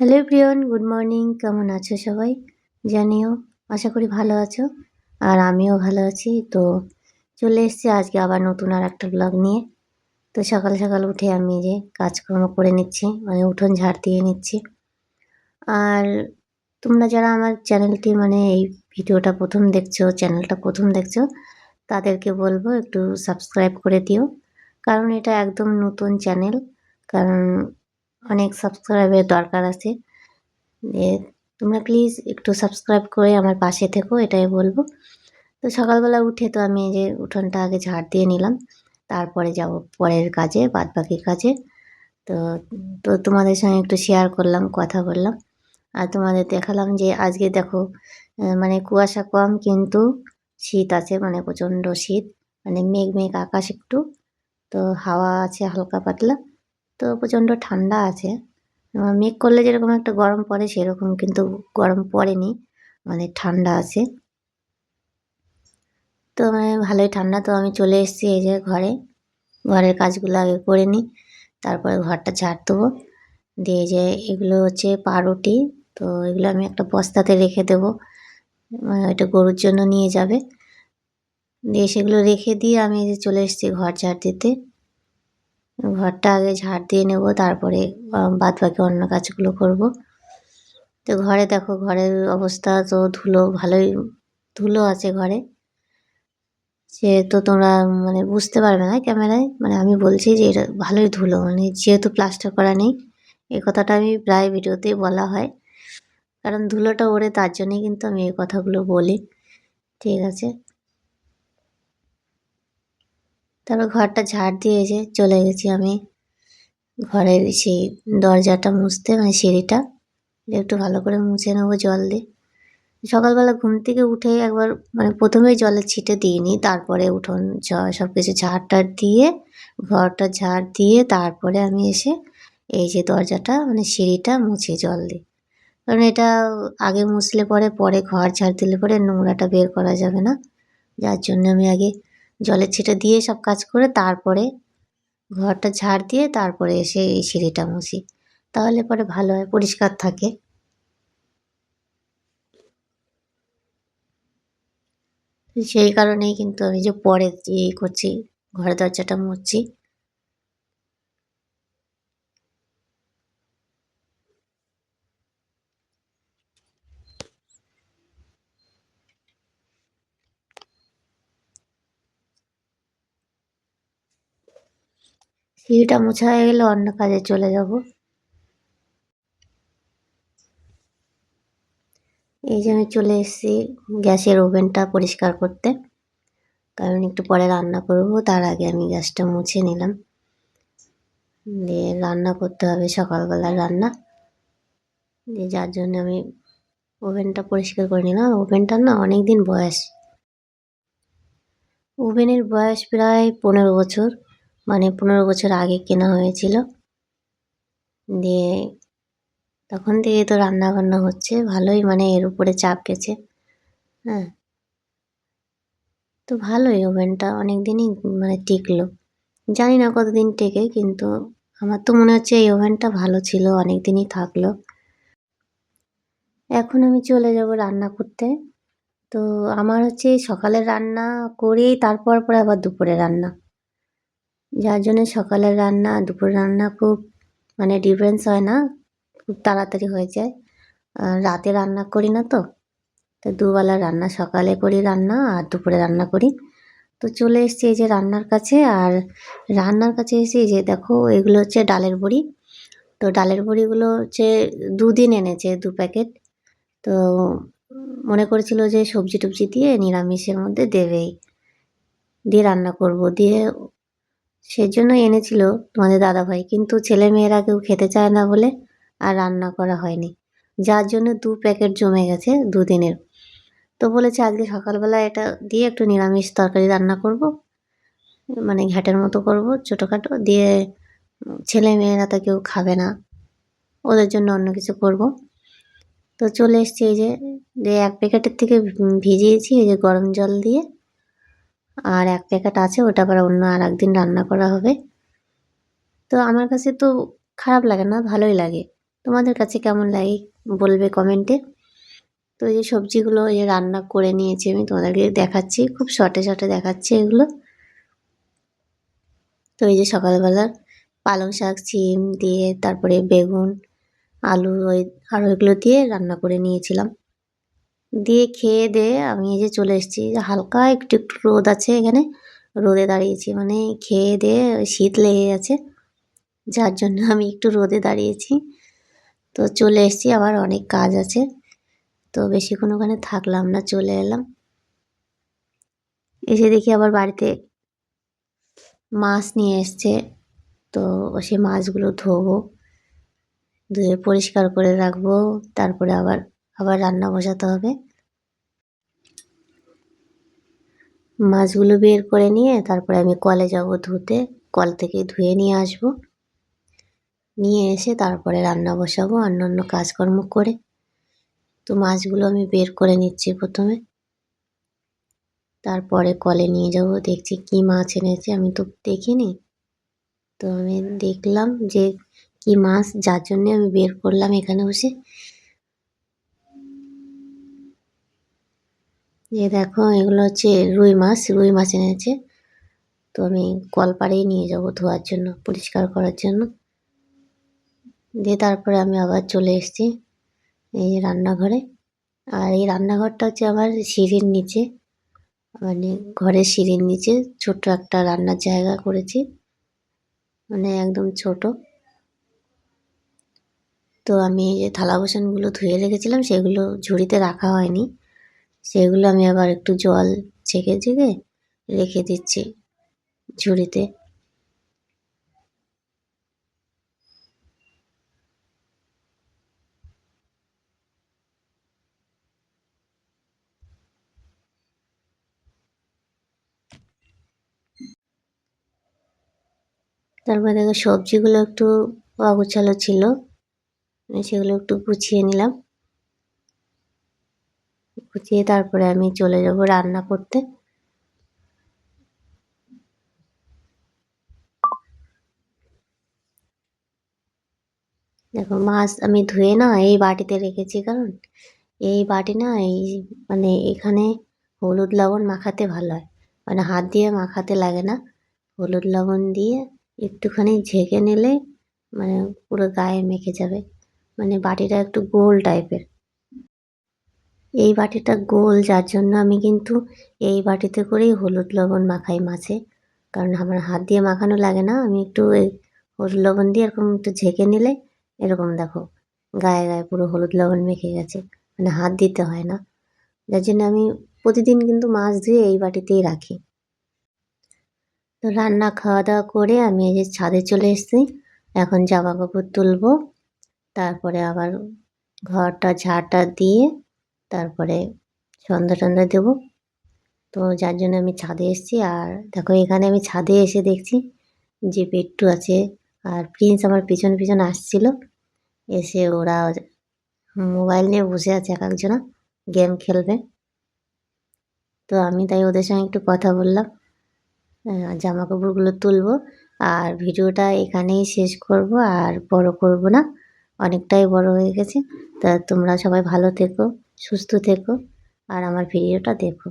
Hello প্রিয়ন good morning কেমন আছো সবাই? জানিও, আশা করি ভালো আছো, আর আমিও ভালো আছি। তো চলে এসেছি আজকে আবার নতুন আর একটা ব্লগ নিয়ে। তো সকাল সকাল উঠে আমি যে কাজকর্ম করে নিচ্ছি মানে উঠোন ঝাড় দিয়ে নিচ্ছি। আর তোমরা যারা আমার চ্যানেলটি মানে এই ভিডিওটা প্রথম দেখছ চ্যানেলটা প্রথম দেখছ, তাদেরকে বলব একটু সাবস্ক্রাইব করে দিও। কারণ এটা একদম নতুন চ্যানেল কারণ অনেক সাবস্ক্রাইবের দরকার আছে। এ, তোমরা প্লিজ একটু সাবস্ক্রাইব করে আমার পাশে থেকো, এটাই বলব। তো সকালবেলা উঠে তো আমি যে উঠোনটা আগে ঝাড় দিয়ে নিলাম, তারপরে যাব পরের কাজে বাদ বাকি কাজে। তো তো তোমাদের সঙ্গে একটু শেয়ার করলাম, কথা বললাম। আর তোমাদের দেখালাম যে আজকে দেখো মানে কুয়াশা কম কিন্তু শীত আছে মানে প্রচণ্ড শীত। মানে মেঘ মেঘ আকাশ একটু, তো হাওয়া আছে হালকা পাতলা। তো প্রচণ্ড ঠান্ডা আছে। মেঘ করলে যেরকম একটা গরম পড়ে, সেরকম কিন্তু গরম পড়েনি। মানে ঠান্ডা আছে। তো মানে ভালোই ঠান্ডা। তো আমি চলে এসেছি এই যে ঘরে। ঘরের কাজগুলো আগে করে নিই, তারপরে ঘরটা ঝাড় দেবো। দিয়ে যে এগুলো হচ্ছে পাউরুটি। তো এগুলো আমি একটা বস্তাতে রেখে দেবো। এটা গরুর জন্য নিয়ে যাবে। দিয়ে সেগুলো রেখে দিয়ে আমি যে চলে এসেছি ঘর ঝাড় দিতে। ঘরটা আগে ঝাড় দিয়ে নেব, তারপরে বাদ বাকি অন্য কাজগুলো করব। তো ঘরে দেখো, ঘরের অবস্থা তো ধুলো, ভালোই ধুলো আছে ঘরে। সে তো তোমরা মানে বুঝতে পারবে না ক্যামেরায় মানে আমি বলছি যে এটা ভালোই ধুলো মানে যেহেতু প্লাস্টার করা নেই এই কথাটা আমি প্রায় ভিডিওতেই বলা হয়। কারণ ধুলোটা ওড়ে, তার জন্যই কিন্তু আমি এই কথাগুলো বলি। ঠিক আছে? তারপর ঘরটা ঝাড় দিয়ে যে চলে গেছি আমি। ঘরের সেই দরজাটা মুছতে মানে সিঁড়িটা একটু ভালো করে মুছে নেব জল দিয়ে। সকালবেলা ঘুম থেকে উঠে একবার মানে প্রথমেই জলের ছিটে দিইনি, তারপরে উঠোন সব কিছু ঝাড় টাড় দিয়ে, ঘরটা ঝাড় দিয়ে তারপরে আমি এসে এই যে দরজাটা মানে সিঁড়িটা মুছে জল দিই কারণ এটা আগে মুছলে পরে পরে ঘর ঝাড় দিলে পরে নোংরাটা বের করা যাবে না। যার জন্য আমি আগে জলের ছিটা দিয়ে সব কাজ করে তারপরে ঘরটা ঝাড় দিয়ে তারপরে এসে এই সিঁড়িটা মুছি। তাহলে পরে ভালো হয়, পরিষ্কার থাকে। সেই কারণেই কিন্তু আমি যে পরে ইয়ে করছি, ঘরের দরজাটা মুছছি। সিঁড়িটা মোছা হয়ে গেলে অন্য কাজে চলে যাব। এই যে আমি চলে এসেছি গ্যাসের ওভেনটা পরিষ্কার করতে। কারণ একটু পরে রান্না করব, তার আগে আমি গ্যাসটা মুছে নিলাম। দিয়ে রান্না করতে হবে সকালবেলার রান্না। দিয়ে যার জন্য আমি ওভেনটা পরিষ্কার করে নিলাম। ওভেনটার না অনেক দিন বয়স। ওভেনের বয়স প্রায় পনেরো বছর। মানে পনেরো বছর আগে কেনা হয়েছিল। দিয়ে তখন থেকে তো রান্না বান্না হচ্ছে, ভালোই মানে এর উপরে চাপ গেছে। হ্যাঁ। তো ভালোই ওভেনটা অনেক দিনই মানে টিকলো। জানি না কতদিন টেকে, কিন্তু আমার তো মনে হচ্ছে এই ওভেনটা ভালো ছিল অনেক দিনই থাকল। এখন আমি চলে যাব রান্না করতে। তো আমার হচ্ছে সকালে রান্না করেই, তারপর পরে আবার দুপুরে রান্না। যার জন্য সকালের রান্না দুপুর রান্না খুব মানে ডিফারেন্স হয় না, খুব তাড়াতাড়ি হয়ে যায়। রাতে রান্না করি না তো তো দুবেলা রান্না, সকালে করি রান্না আর দুপুরে রান্না করি। তো চলে এসছি এই যে রান্নার কাছে আর রান্নার কাছে এসে যে দেখো, এগুলো হচ্ছে ডালের বড়ি। তো ডালের বড়িগুলো হচ্ছে দুদিন এনেছে, দু প্যাকেট। তো মনে করেছিল যে সবজি টবজি দিয়ে নিরামিষের মধ্যে দেবেই। দিয়ে রান্না করব, দিয়ে সেজন্য এনেছিল তোমাদের দাদাভাই। কিন্তু ছেলে মেয়েরা কেউ খেতে চায় না বলে আর রান্না করা হয়নি। যার জন্য দু প্যাকেট জমে গেছে দুদিনের। তো বলেছে, আজকে সকালবেলা এটা দিয়ে একটু নিরামিষ তরকারি রান্না করব। মানে ঘ্যাটের মতো করব ছোটোখাটো। দিয়ে ছেলে মেয়েরা তো কেউ খাবে না। ওদের জন্য অন্য কিছু করব। তো চলে এসছি এই যে এক প্যাকেটের থেকে ভিজিয়েছি, এই যে গরম জল দিয়ে। আর এক প্যাকেট আছে, ওটা আবার অন্য আর একদিন রান্না করা হবে। তো আমার কাছে তো খারাপ লাগে না, ভালোই লাগে। তোমাদের কাছে কেমন লাগে বলবে কমেন্টে তো এই যে সবজিগুলো এই রান্না করে নিয়েছি আমি, তোমাদেরকে দেখাচ্ছি, খুব শর্টে শর্টে দেখাচ্ছি এগুলো। তো এই যে সকালবেলা পালং শাক, সিম দিয়ে, তারপরে বেগুন, আলু, ওই আর ওইগুলো দিয়ে রান্না করে নিয়েছিলাম। দিয়ে খেয়ে দিয়ে আমি এই যে চলে এসেছি। হালকা একটু একটু রোদ আছে এখানে। রোদে দাঁড়িয়েছি মানে খেয়ে দিয়ে শীত লেগে গেছে। যার জন্য আমি একটু রোদে দাঁড়িয়েছি। তো চলে এসেছি, আবার অনেক কাজ আছে। তো বেশিক্ষণ ওখানে থাকলাম না, চলে এলাম। এসে দেখি আবার বাড়িতে মাছ নিয়ে এসছে। তো সেই মাছগুলো ধোবো, ধুয়ে পরিষ্কার করে রাখব। তারপরে আবার আবার রান্না বসাতে হবে। মাছগুলো বের করে নিয়ে তারপরে আমি কলে যাব ধুতে। কল থেকে ধুয়ে নিয়ে আসব। নিয়ে এসে তারপরে রান্না বসাবো অন্য অন্য কাজকর্ম করে। তো মাছগুলো আমি বের করে নিচ্ছি প্রথমে। তারপরে কলে নিয়ে যাব। দেখছি কি মাছ এনেছে, আমি তো দেখিনি। তো আমি দেখলাম যে কি মাছ, যার জন্যে আমি বের করলাম এখানে বসে। যে দেখো, এগুলো হচ্ছে রুই মাছ রুই মাছ এনেছে। তো আমি কলপাড়েই নিয়ে যাব ধোয়ার জন্য, পরিষ্কার করার জন্য। দিয়ে তারপরে আমি আবার চলে এসেছি এই রান্নাঘরে। আর এই রান্নাঘরটা হচ্ছে আমার সিঁড়ির নিচে মানে ঘরের সিঁড়ির নিচে। ছোট্ট একটা রান্নার জায়গা করেছি মানে একদম ছোট। তো আমি এই যে থালা বাসনগুলো ধুয়ে রেখেছিলাম, সেগুলো ঝুড়িতে রাখা হয়নি। সেগুলো আমি আবার একটু জল ছেঁকে ছেঁকে রেখে দিচ্ছি ঝুড়িতে। তারপরে দেখো সবজিগুলো একটু অগোছালো ছিল সেগুলো একটু গুছিয়ে নিলাম। গুছিয়ে তারপরে আমি চলে যাব রান্না করতে। দেখো মাছ আমি ধুয়ে না এই বাটিতে রেখেছি, কারণ এই বাটি না এই মানে এখানে হলুদ লবণ মাখাতে ভালো হয়। মানে হাত দিয়ে মাখাতে লাগে না। হলুদ লবণ দিয়ে একটুখানি ঝেঁকে নিলে মানে পুরো গায়ে মেখে যাবে। মানে বাটিটা একটু গোল টাইপের এই বাটিটা গোল, যার জন্য আমি কিন্তু এই বাটিতে করেই হলুদ লবণ মাখাই মাছে। কারণ আমার হাত দিয়ে মাখানো লাগে না, আমি একটু এই হলুদ লবণ দিয়ে এরকম একটু ঝেঁকে নিলে এরকম দেখো, গায়ে গায়ে পুরো হলুদ লবণ মেখে গেছে মানে হাত দিতে হয় না। যার জন্য আমি প্রতিদিন কিন্তু মাছ ধুয়ে এই বাটিতেই রাখি। তো রান্না খাওয়া দাওয়া করে আমি এই যে ছাদে চলে এসেছি, এখন জামা কাপড় তুলবো, তারপরে আবার ঘরটা ঝাড়টা দিয়ে তারপরে সন্ধ্যা টন্ধা দেবো। তো যার জন্য আমি ছাদে এসেছি আর দেখো এখানে আমি ছাদে এসে দেখছি যে পেট্টু আছে আর প্রিন্স আমার পিছন পিছন আসছিল। এসে ওরা মোবাইল নিয়ে বসে আছে এক একজনা, গেম খেলবে। তো আমি তাই ওদের সঙ্গে একটু কথা বললাম। জামা কাপড়গুলো তুলবো আর ভিডিওটা এখানেই শেষ করব আর বড় করব না। অনেকটাই বড় হয়ে গেছে। তা তোমরা সবাই ভালো থেকো। সুস্থ থেকো আর আমার ভিডিওটা দেখো।